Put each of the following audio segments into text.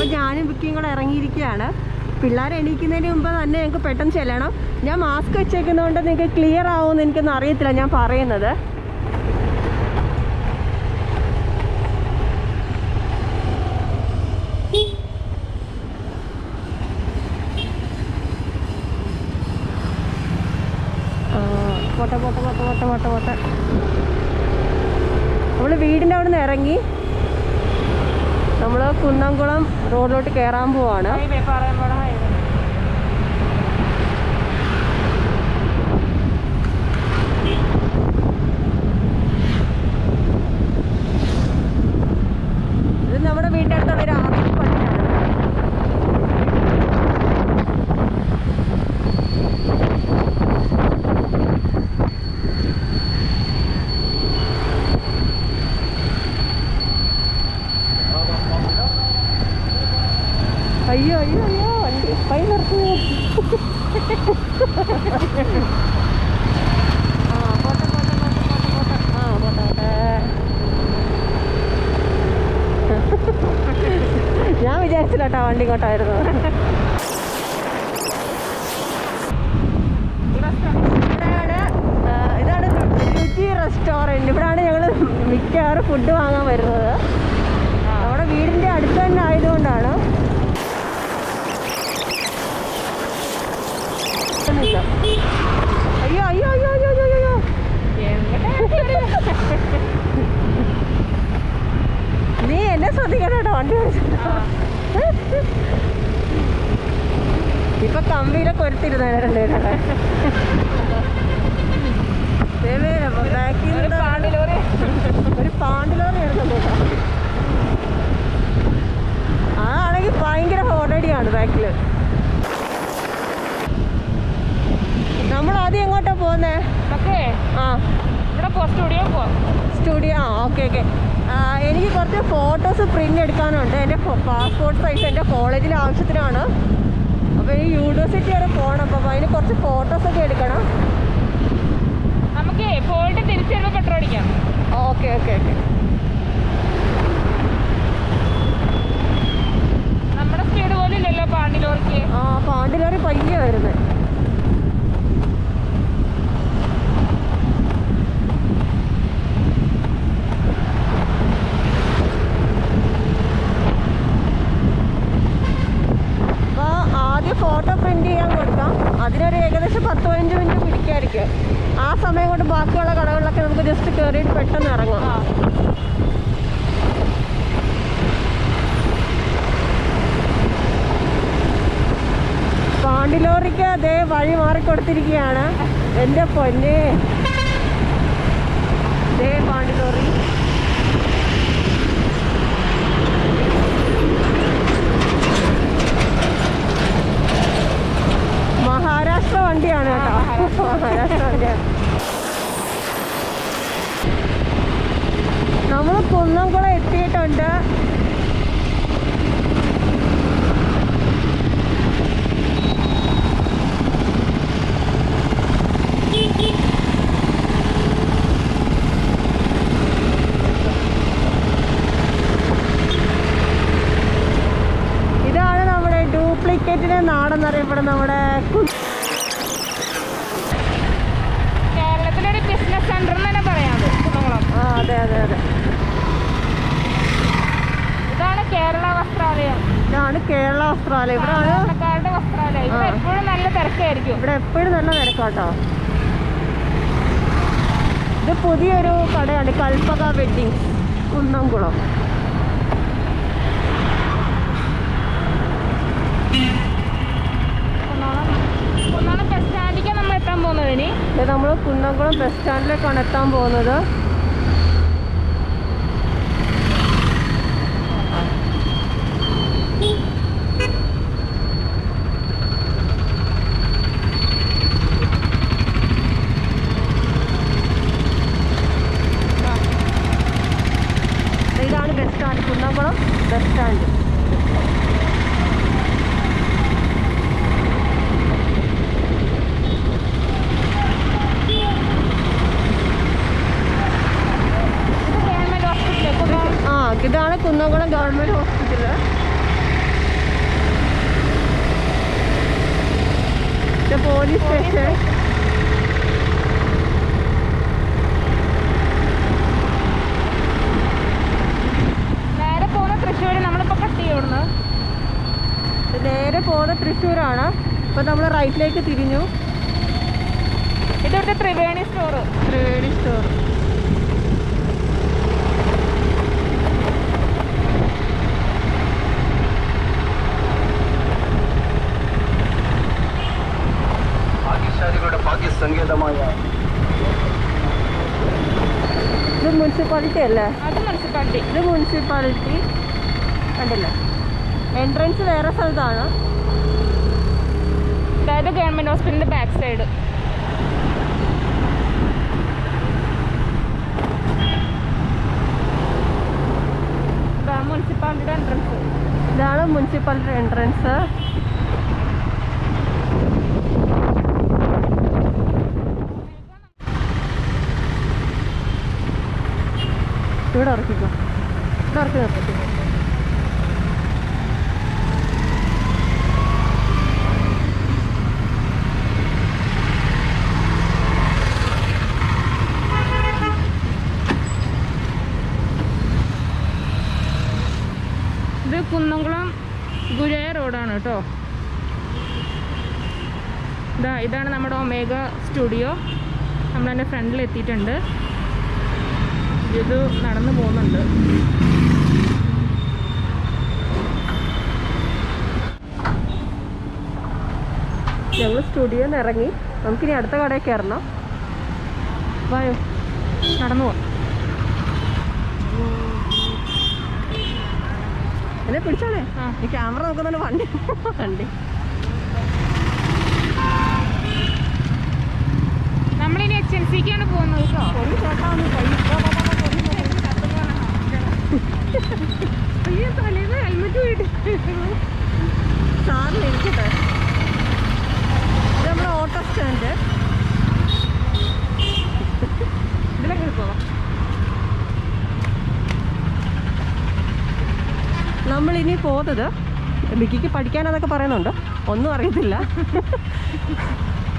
അപ്പോൾ ഞാനും വിക്കിയും കൂടെ ഇറങ്ങിയിരിക്കുകയാണ്. പിള്ളേർ എണീക്കുന്നതിന് മുമ്പ് തന്നെ ഞങ്ങൾക്ക് പെട്ടെന്ന് ചെല്ലണം. ഞാൻ മാസ്ക് വെച്ചേക്കുന്നതുകൊണ്ട് നിങ്ങൾക്ക് ക്ലിയർ ആവുമെന്ന് എനിക്കൊന്നും അറിയത്തില്ല ഞാൻ പറയുന്നത്. പോട്ടെ പോട്ടെ പോട്ടെ പോട്ടെ പോട്ടെ പോട്ടെ. നമ്മൾ വീടിന്റെ അവിടെ നിന്ന് ഇറങ്ങി. കുന്നംകുളം റോഡിലോട്ട് കയറാൻ പോവാണ് ഹൈവേ പാറയമ്പോഴ ഹൈവേ ഇത് നമ്മുടെ വീടിന്റെ അടുത്തുള്ള ഒരു ആർമി പള്ളിയാണ് അയ്യോ അയ്യോ അയ്യോ വണ്ടി പൈ നിർത്തി ആ പോട്ടെ പോട്ടെ പോട്ടെ പോട്ടെ പോട്ടെ ആ പോട്ടെ പോട്ടെ ഞാൻ വിചാരിച്ചില്ല കേട്ടോ വണ്ടി ഇങ്ങോട്ടായിരുന്നു ഇതാണ് രുചി റെസ്റ്റോറന്റ്. ഇവിടെയാണ് ഞങ്ങൾ മിക്കവാറും ഫുഡ് വാങ്ങാൻ വരുന്നത്. നമ്മുടെ വീടിന്റെ അടുത്ത് തന്നെ ആയതുകൊണ്ടാണ്. അയ്യോ അയ്യോ അയ്യോ അയ്യോ നീ എന്നെ ശ്രദ്ധിക്കണം കേട്ടോ വണ്ടി ഓടിച്ചിട്ട്. ഇപ്പൊ കമ്പിയിലൊക്കെ ഒരുത്തിരുന്ന രണ്ടുപേരുടെ ഒരു പാണ്ടിലോറി കേട്ടോ അതാണെങ്കിൽ ഭയങ്കര ഹോണടിയാണ് ബാക്കിൽ. നമ്മൾ ആദ്യം എങ്ങോട്ടാ പോകുന്നേ ആ. ഇവിടെ സ്റ്റുഡിയോ സ്റ്റുഡിയോ ആ ഓക്കെ ഓക്കെ. എനിക്ക് കുറച്ച് ഫോട്ടോസ് പ്രിന്റ് എടുക്കാനുണ്ട്. എന്റെ പാസ്പോർട്ട് സൈസ് എന്റെ കോളേജിലെ ആവശ്യത്തിനാണ്. അപ്പോൾ ഈ യൂണിവേഴ്സിറ്റി വരെ പോകണം അപ്പോൾ അതിന് കുറച്ച് ഫോട്ടോസൊക്കെ എടുക്കണം. നമുക്ക് പോയിട്ട് തിരിച്ചു വരുമ്പോൾ പെട്രോൾ അടിക്കാം. ഓക്കെ ഓക്കെ ഓക്കെ നമ്മുടെ സ്പീഡ് പോലും ഇല്ലല്ലോ പാണ്ടിലോറിക്ക്. ആ പാണ്ടിലോറി പയ്യ വരുന്നത് അപ്പോൾ ആദ്യം ഫോട്ടോ പ്രിന്റ് ചെയ്യാൻ കൊടുക്കാം. അതിനൊരു ഏകദേശം പത്ത് പതിനഞ്ച് മിനിറ്റ് പിടിക്കായിരിക്കും. ആ സമയം കൊണ്ട് ബാക്കിയുള്ള കടകളിലൊക്കെ നമുക്ക് ജസ്റ്റ് കയറിയിട്ട് പെട്ടെന്ന് ഇറങ്ങാം. പാണ്ടിലോറിക്ക് അതേ വഴി മാറിക്കൊടുത്തിരിക്കുകയാണ്. എന്റെ പൊന്നെ. ദേ പാണ്ടിലോറി മഹാരാഷ്ട്ര വണ്ടിയാണ് കേട്ടോ. മഹാരാഷ്ട്ര വണ്ടിയാണ് നമ്മൾ കുന്നംകുളം എത്തിയിട്ടുണ്ട്. ഇതാണ് നമ്മുടെ ഡ്യൂപ്ലിക്കേറ്റിന്റെ നാടെന്നറിയപ്പെടുന്ന നമ്മുടെ കു- കേരളത്തിലൊരു ബിസിനസ് സെന്റർ എന്ന് തന്നെ പറയാം അത് കുന്നംകുളം ആ അതെ അതെ അതെ ഇതാണ് കേരള വസ്ത്രാലയം ഇതാണ് കേരള വസ്ത്രാലയം ഇവിടാണ് ഇവിടെ. എപ്പോഴും നല്ല തിരക്കായിരിക്കും. ഇവിടെ എപ്പോഴും നല്ല തിരക്കാട്ടോ. ഇത് പുതിയൊരു കടയാണ്. കൽപ്പക വെഡിങ് കുന്നംകുളം. നമ്മൾ കുന്നംകുളം ബസ് സ്റ്റാൻഡിലേക്കാണ് എത്താൻ പോകുന്നത് ഇതാണ് bus stand Kunnamkulam bus stand ഇത് ഗവൺമെന്റ് ഹോസ്പിറ്റൽ കുന്നോളം ആ ഇതാണ് Kunnamkulam government hospital police station നേരെ പോകുന്ന തൃശ്ശൂർ നമ്മളിപ്പോൾ കട്ട് ചെയ്യുന്നു ഇത് നേരെ പോകുന്ന തൃശ്ശൂരാണ്. അപ്പോൾ നമ്മൾ റൈറ്റിലേക്ക് തിരിഞ്ഞു. ഇതൊരു ത്രിവേണി സ്റ്റോർ ത്രിവേണി സ്റ്റോർ ഭാഗ്യസങ്കേതമായ ഇത് മുനിസിപ്പാലിറ്റി അല്ലേ? അത് മുനിസിപ്പാലിറ്റി ഇത് മുനിസിപ്പാലിറ്റി കണ്ടില്ലേ? എൻട്രൻസ് വേറെ സ്ഥലത്താണ്. അതായത് ഗവൺമെന്റ് ഹോസ്പിറ്റലിന്റെ ബാക്ക് സൈഡ്. ഇതാണ് മുനിസിപ്പാലിറ്റി എൻട്രൻസ് ഇവിടെ ഇറക്കിക്കോ ഇവിടെ ഇറക്കി നിർത്തിക്കോ ഇത് കുന്നംകുളം ഗുരുവായ റോഡാണ് കേട്ടോ. ഇതാ ഇതാണ് നമ്മുടെ ഒമേഗ സ്റ്റുഡിയോ. നമ്മളതിന്റെ ഫ്രണ്ടിൽ എത്തിയിട്ടുണ്ട് ഇത് നടന്നു പോകുന്നുണ്ട്. ഞങ്ങൾ സ്റ്റുഡിയോന്ന് ഇറങ്ങി. നമുക്കിനി അടുത്ത കടയിൽ കയറണം. വായോ നടന്നു പോകാം എന്നെ പിടിച്ചോളെ. ഈ ക്യാമറ നോക്കുന്നുണ്ട് വണ്ടി. വണ്ടി. നമ്മളിനി എച്ച് എൻ സിക്കാണ് പോകുന്നത് കേട്ടോ. ഒരു ചേട്ടാ ഒന്ന് കൈ ഇട്ടോ, പോ, പോ, പോ, അയ്യോ തലേന്ന് ഹെൽമെറ്റ് വീട്ട് സാറിന് ഇരിക്കട്ടെ. ഇത് നമ്മുടെ ഓട്ടോ സ്റ്റാൻഡ്. ഇതിലൊക്കെ പോവാം നമ്മളിനി പോകുന്നത് മിക്കിക്ക് പഠിക്കാൻ അതൊക്കെ പറയുന്നുണ്ട്. ഒന്നും അറിയത്തില്ല.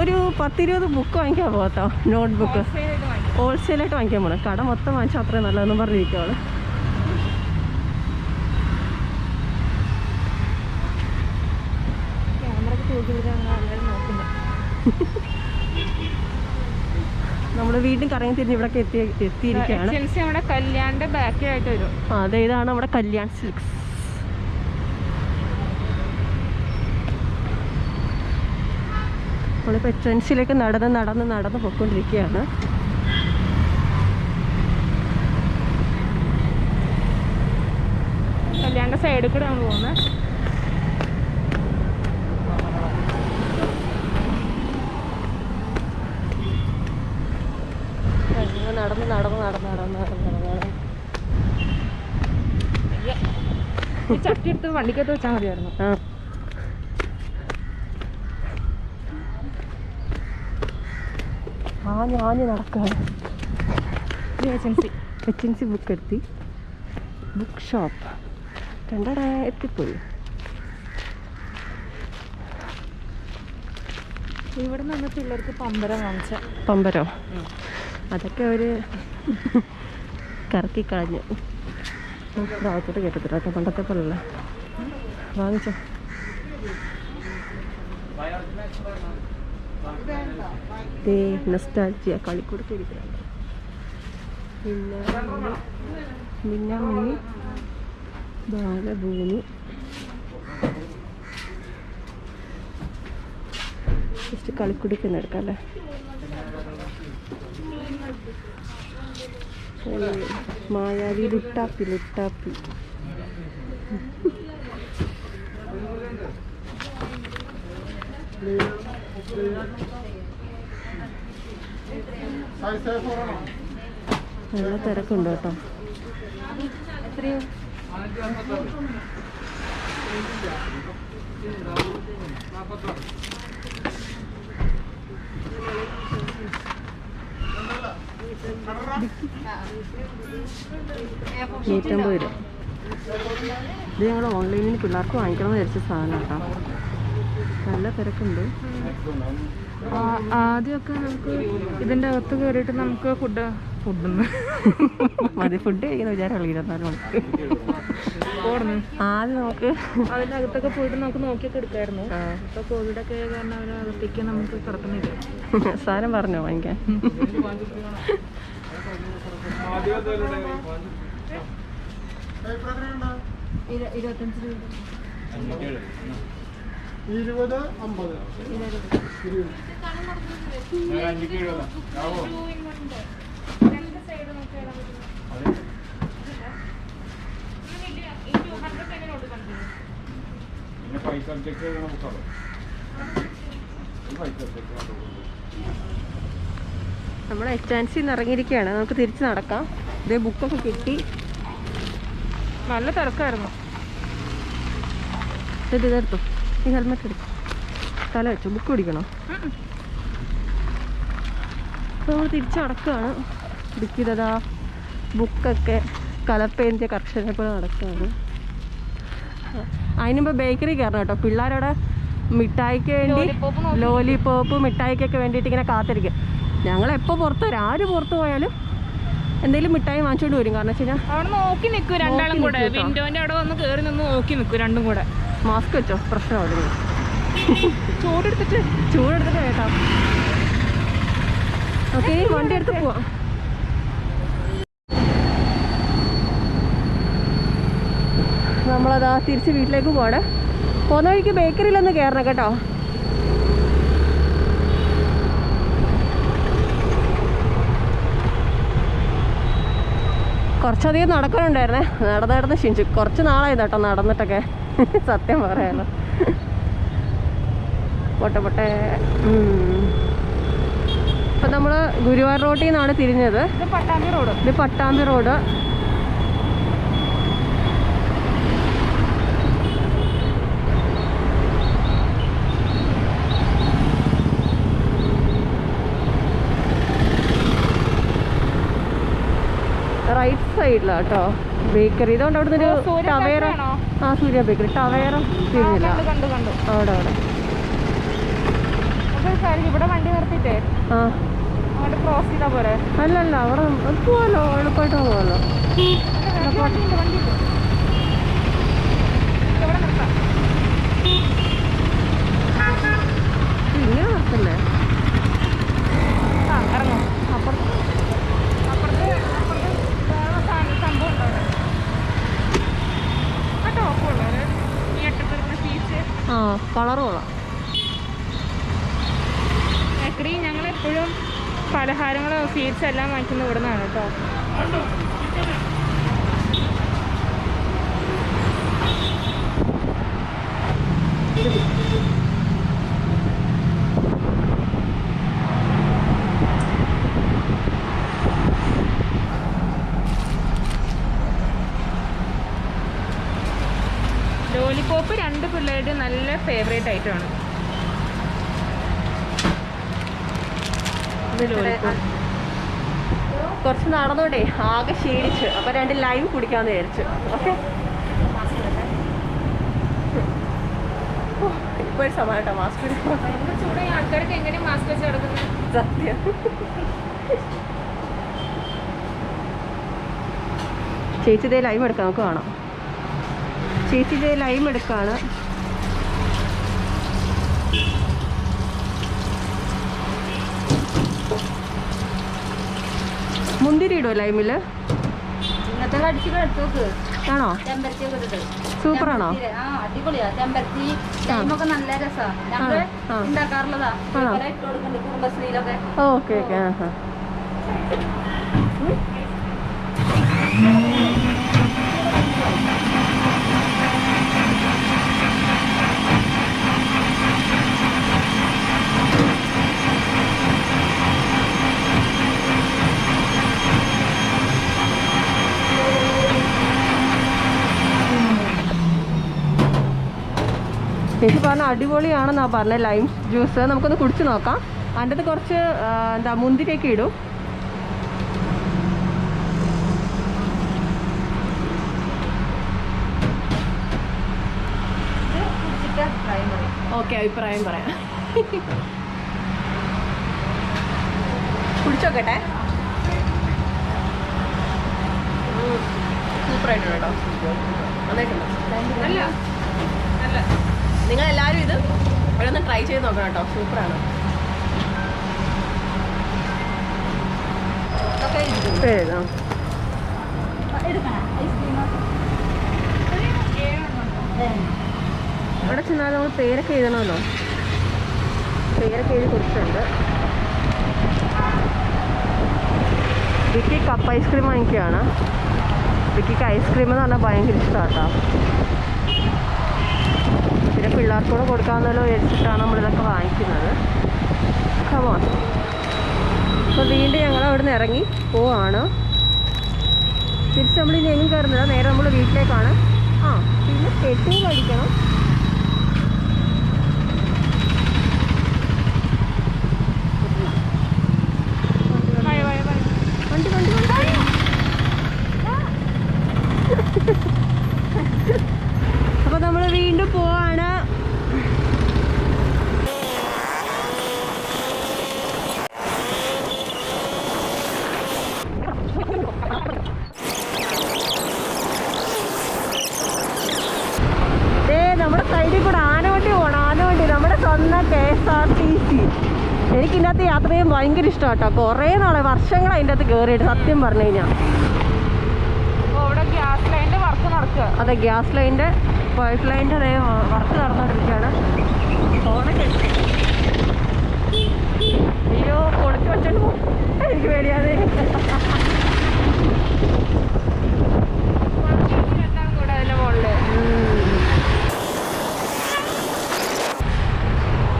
ഒരു പത്തിരുപത് ബുക്ക് വാങ്ങിക്കാൻ പോകത്തോ നോട്ട് ബുക്ക് ഹോൾസെയിലായിട്ട് വാങ്ങിക്കാൻ പോകണം കട മൊത്തം വാങ്ങിച്ചാൽ അത്രയും നല്ലതെന്നും പറഞ്ഞിരിക്കുവാണ്. നമ്മൾ വീണ്ടും കറങ്ങി തിരിഞ്ഞ് ഇവിടെ എത്തി എത്തിയിരിക്കുകയാണ്. നമ്മുടെ കല്യാണിന്റെ ബാക്കിലായിട്ട് വരും. അതെ ഇതാണ് നമ്മുടെ കല്യാൺ സിൽക്സ്. നമ്മളിപ്പോൾ എച്ച് നടന്ന് നടന്ന് നടന്ന് പൊയ്ക്കൊണ്ടിരിക്കുകയാണ്. കല്യാണ സൈഡിൽ കൂടെ നമ്മൾ പോകുന്നത്. നടന്ന് നടന്ന് നടന്ന് നടന്ന് നടന്ന് നടന്ന് ചട്ടി എടുത്ത് വണ്ടിക്കകത്ത് വെച്ചാൽ മതിയായിരുന്നു. ആ. ആഞ്ഞ് ആഞ്ഞ് നടക്കുകയാണ് agency N C H N C book എത്തി ബുക്ക് ഷോപ്പ് രണ്ടര എത്തിപ്പോയി. ഇവിടെ നിന്ന് പിള്ളേർക്ക് പമ്പരം വാങ്ങിച്ച. പമ്പരോ. അതൊക്കെ ഒരു കറക്കി കളഞ്ഞു. ഭാഗത്തോട്ട് കേട്ടത്തില്ല കേട്ടോ പണ്ടത്തെ പോലുള്ള വാങ്ങിച്ചോ. ദേ നൊസ്റ്റാൾജിയ കളിക്കൊടുത്തിരിക്കുന്നുണ്ട് പിന്നെ മിന്ന മിന്നി ബാലഭൂമി. ജസ്റ്റ് കളിക്കുടിക്കുന്ന എടുക്കാം അല്ലേ മായാവി ലുട്ടാപ്പി ലുട്ടാപ്പി. നല്ല തിരക്കുണ്ട് കേട്ടോ. നൂറ്റമ്പത് രൂപ. ഇത് ഞങ്ങൾ ഓൺലൈനിൽ പിള്ളേർക്ക് വാങ്ങിക്കണം എന്ന് വിചാരിച്ച സാധനം കേട്ടോ. നല്ല തിരക്കുണ്ട്. ആദ്യമൊക്കെ നമുക്ക് ഇതിന്റെ അകത്ത് കയറിയിട്ട് നമുക്ക് ഫുഡ് ഫുഡൊന്ന് മതി ഫുഡ് കഴിക്കുന്ന വിചാരമുള്ളൂ ഇരുപത്തിനാല് മണിക്കൂർ ആദ്യം നമുക്ക് അതിന്റെ അകത്തൊക്കെ പോയിട്ട് നമുക്ക് നോക്കിയൊക്കെ എടുക്കായിരുന്നു. ഇപ്പൊ കോവിഡ് ഒക്കെ കാരണം അവർ അകത്തേക്ക് നമുക്ക് കിടക്കുന്നില്ല സാധനം പറഞ്ഞോ വാങ്ങിക്കാൻ? ഇരുപത്തഞ്ച് രൂപ. ഇരുപത് അമ്പത്. പിന്നെ പൈസ സബ്ജക്റ്റ് നമുക്കറിയാം പൈസ സബ്ജക്റ്റ് നമ്മൾ എച്ച് ആൻഡ് സിന്ന് ഇറങ്ങിയിരിക്കുകയാണ്. നമുക്ക് തിരിച്ച് നടക്കാം. ഇതേ ബുക്കൊക്കെ കിട്ടി. നല്ല തിരക്കായിരുന്നു. ഇത് ഇതെടുത്തു ഈ ഹെൽമെറ്റ് എടുക്കും. തല വെച്ചു ബുക്ക് പിടിക്കണോ. അപ്പോൾ നമ്മൾ തിരിച്ചടക്കുകയാണ് നടക്കുകയാണ് ബുക്കിതതാ ബുക്കൊക്കെ കലപ്പേന്തിയ കർഷകനെ പോലെ നടക്കുകയാണ് അതിനുമ്പ് ബേക്കറി കയറണം കേട്ടോ. പിള്ളേരവിടെ മിഠായിക്ക് വേണ്ടി ലോലിപോപ്പ് നോക്കി ലോലിപോപ്പ് മിഠായിക്കൊക്കെ വേണ്ടിയിട്ട് ഇങ്ങനെ കാത്തിരിക്കും. ഞങ്ങൾ എപ്പോൾ പുറത്ത് വരും. ആര് പുറത്ത് പോയാലും എന്തെങ്കിലും മിഠായി വാങ്ങിച്ചോണ്ട് വരും. കാരണം വെച്ചാൽ അവിടെ നോക്കി നിൽക്കും രണ്ടാളും കൂടെ. വിൻഡോന്റെ അവിടെ വന്ന് കയറി നിന്ന് നോക്കി നിൽക്കും രണ്ടും കൂടെ. മാസ്ക് വെച്ചോ? പ്രശ്നമാണ് ചൂടെടുത്തിട്ട്. ചൂടെടുത്തിട്ട് കേട്ടോ. ഓക്കെ വണ്ടി എടുത്ത് പോവാം. നമ്മളതാ തിരിച്ച് വീട്ടിലേക്ക് പോണേ പോകുന്ന വഴിക്ക് ബേക്കറിയിലൊന്ന് കയറണം കേട്ടോ. കുറച്ചധികം നടക്കാനുണ്ടായിരുന്നേ. നടന്ന് നടന്ന് ക്ഷീണിച്ചു കുറച്ച് നാളായി കേട്ടോ നടന്നിട്ടൊക്കെ. സത്യം പറയാലോ. പൊട്ടെ പൊട്ടെ. ഇപ്പൊ നമ്മൾ ഗുരുവായൂർ റോട്ടിൽ നിന്നാണ് തിരിഞ്ഞത്. ഇത് പട്ടാമ്പി റോഡ്. ഇത് പട്ടാമ്പി റോഡ്. സൈഡിലാണ് കേട്ടോ ബേക്കറി ഇതുകൊണ്ട് അവിടെ നിന്ന് ടവേറ ആ സൂര്യ ബേക്കറി ടവേറ തിരിഞ്ഞില്ല. അവിടെ അവിടെ. ഇവിടെ വണ്ടി ആ. ക്രോസ് ചെയ്താ പോരെ? അല്ലല്ല അവിടെ പോവാലോ. എളുപ്പമായിട്ട് പോവാലോ. ഇങ്ങനെ നിർത്തല്ലേ. ആ ഇറങ്ങും. അപ്പുറത്ത് അപ്പുറത്ത് അപ്പുറത്ത് വേറെ സാധനം സംഭവം ഉണ്ടോ അവിടെ ആ കളർ കൊള്ളാം. ഞങ്ങൾ എപ്പോഴും പലഹാരങ്ങളും സ്വീറ്റ്സ് എല്ലാം വാങ്ങിക്കുന്നത് ഇവിടെ നിന്നാണ് കേട്ടോ ലോലിപോപ്പ് രണ്ട് പിള്ളേരുടെ നല്ല ഫേവറേറ്റ് ഐറ്റമാണ് കുറച്ച് നടന്നോണ്ടേ ആകെ ക്ഷീണിച്ച്. അപ്പൊ രണ്ട് ലൈവ് കുടിക്കാന്ന് വിചാരിച്ചു. ഓക്കെ? ഇപ്പോഴും സമാനട്ടോ മാസ്ക് ഈ എങ്ങനെ മാസ്ക് വെച്ച് കിടക്കുന്നത് സത്യം. ചേച്ചി ഇതേ ലൈവ് എടുക്കാം നമുക്ക് കാണാം. ചേച്ചി ഇതേ ലൈവ് എടുക്കാണ് മുന്തിരി ഇടുമോ ലൈമിൽ ഇന്നത്തെ കടിച്ച് കിടത്തോക്ക് ആണോ ചെമ്പരത്തി ഒക്കെ ഇട്ടിട്ട് സൂപ്പറാണോ ആ അടിപൊളിയാ ചെമ്പരത്തി ടൈമൊക്കെ നല്ല രസാ ഞങ്ങൾ ആ. ഉണ്ടാക്കാറുള്ളതാ ആണോ? ഇവരെ ഇട്ട് കൊടുക്കുന്നുണ്ട് കുടുംബശ്രീയിലൊക്കെ. ഓക്കെ ഓക്കെ ആ ചേച്ചി പറഞ്ഞ അടിപൊളിയാണെന്നാ പറഞ്ഞത് ലൈം ജ്യൂസ് നമുക്കൊന്ന് കുടിച്ച് നോക്കാം. അതിന്റെ അത് കുറച്ച് എന്താ മുന്തിരിയൊക്കെ ഇടും. ഓക്കെ അഭിപ്രായം പറയാം. കുടിച്ചോക്കട്ടെ. സൂപ്പറായിട്ടുണ്ട് കേട്ടോ. നന്നായിട്ടുണ്ട്. അല്ല. അല്ല നിങ്ങൾ എല്ലാവരും ഇത് ഒരൊന്ന് ഒന്ന് ട്രൈ ചെയ്ത് നോക്കണം കേട്ടോ സൂപ്പറാണ്. അവിടെ ചെന്നാൽ നമ്മൾ പേരൊക്കെ എഴുതണമല്ലോ. പേരൊക്കെ എഴുതി കൊടുത്തിട്ടുണ്ട്. വിക്കി കപ്പ് ഐസ്ക്രീം വാങ്ങിക്കുകയാണ്. വിക്കിക്ക് ഐസ്ക്രീം എന്ന് പറഞ്ഞാൽ ഭയങ്കര ഇഷ്ടമാണ് കേട്ടോ പിന്നെ പിള്ളേർക്ക് കൂടെ കൊടുക്കാമെന്നല്ലോ വിചാരിച്ചിട്ടാണ് നമ്മളിതൊക്കെ വാങ്ങിക്കുന്നത്. കമോൺ അപ്പോൾ വീണ്ടും ഞങ്ങൾ അവിടെ നിന്ന് ഇറങ്ങി പോവാണ്. തിരിച്ച് നമ്മൾ ഇനി എങ്ങും കയറുന്നില്ല നേരെ നമ്മൾ വീട്ടിലേക്കാണ്. ആ പിന്നെ കെട്ടി കഴിക്കണം മഴ മഴ മഴ വണ്ടി വണ്ടി വണ്ടി അപ്പോൾ നമ്മൾ വീണ്ടും പോവാണ് ദേ നമ്മുടെ സൈഡിൽ കൂടെ ആനവണ്ടി പോകണം ആനവണ്ടി നമ്മുടെ സ്വന്തം K S R T C എനിക്ക് ഇതിനകത്ത് യാത്ര ചെയ്യാൻ ഭയങ്കര ഇഷ്ടമാണ് കേട്ടോ കുറേ നാളെ വർഷങ്ങൾ അതിന്റെ അകത്ത് കയറിയിട്ട് സത്യം പറഞ്ഞു കഴിഞ്ഞാൽ അതെ ഗ്യാസ് ലൈന്റെ പൈപ്പ് ലൈന്റെ അതേ വർക്ക് നടന്നുകൊണ്ടിരിക്കുകയാണ്. ഫോണൊക്കെ. അയ്യോ പൊളിച്ച് വെച്ചോണ്ട് പോ. എനിക്ക് പേടിയാതെ.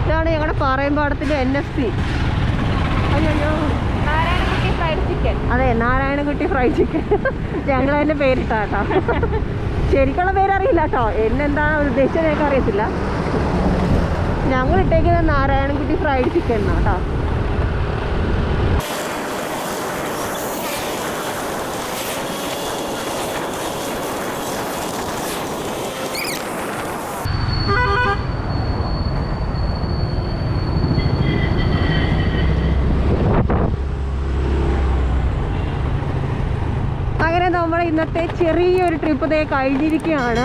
ഇതാണ് ഞങ്ങളുടെ പാറയമ്പാടത്തിന്റെ എൻ എഫ് സി അയ്യോ നാരായണകുട്ടി ഫ്രൈഡ് ചിക്കൻ അതെ നാരായണൻകുട്ടി ഫ്രൈ ചിക്കൻ ഞങ്ങൾ അതിന്റെ പേരിട്ടാ കേട്ടോ. ശരിക്കുള്ള പേരറിയില്ല കേട്ടോ. എന്നെന്താ ഉദ്ദേശിച്ചത് ഞങ്ങൾക്ക് അറിയത്തില്ല ഞങ്ങൾ ഇട്ടേക്കുന്നത് നാരായണൻകുട്ടി ഫ്രൈഡ് ചിക്കൻ എന്നാ കേട്ടോ അങ്ങനെ നമ്മുടെ ഇന്നത്തെ ചെറിയൊരു ട്രിപ്പ് ദേ കഴിഞ്ഞിരിക്കുകയാണ്